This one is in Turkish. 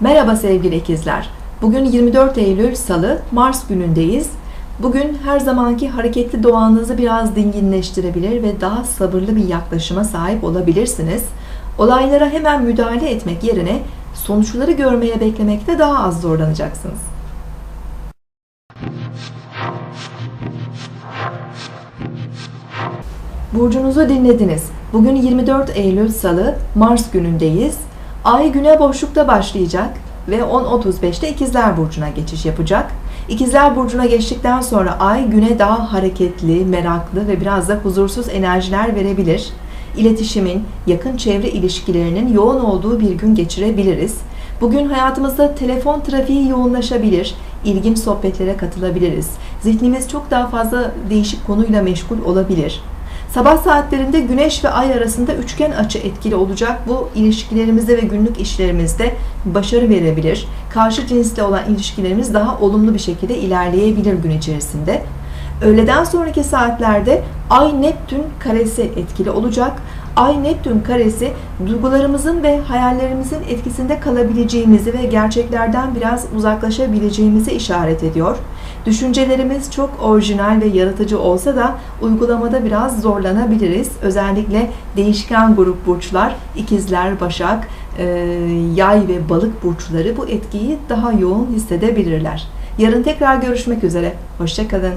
Merhaba sevgili ikizler. Bugün 24 Eylül Salı, Mars günündeyiz. Bugün her zamanki hareketli doğanızı biraz dinginleştirebilir ve daha sabırlı bir yaklaşıma sahip olabilirsiniz. Olaylara hemen müdahale etmek yerine sonuçları görmeye beklemekte daha az zorlanacaksınız. Burcunuzu dinlediniz. Bugün 24 Eylül Salı, Mars günündeyiz. Ay güne boşlukta başlayacak ve 10.35'te İkizler Burcu'na geçiş yapacak. İkizler Burcu'na geçtikten sonra Ay güne daha hareketli, meraklı ve biraz da huzursuz enerjiler verebilir. İletişimin, yakın çevre ilişkilerinin yoğun olduğu bir gün geçirebiliriz. Bugün hayatımızda telefon trafiği yoğunlaşabilir, ilginç sohbetlere katılabiliriz. Zihnimiz çok daha fazla değişik konuyla meşgul olabilir. Sabah saatlerinde Güneş ve Ay arasında üçgen açı etkili olacak. Bu ilişkilerimizde ve günlük işlerimizde başarı verebilir. Karşı cinsle olan ilişkilerimiz daha olumlu bir şekilde ilerleyebilir gün içerisinde. Öğleden sonraki saatlerde Ay Neptün karesi etkili olacak. Ay Neptün karesi duygularımızın ve hayallerimizin etkisinde kalabileceğimizi ve gerçeklerden biraz uzaklaşabileceğimizi işaret ediyor. Düşüncelerimiz çok orijinal ve yaratıcı olsa da uygulamada biraz zorlanabiliriz. Özellikle değişken grup burçlar, ikizler, başak, e, yay ve balık burçları bu etkiyi daha yoğun hissedebilirler. Yarın tekrar görüşmek üzere. Hoşçakalın.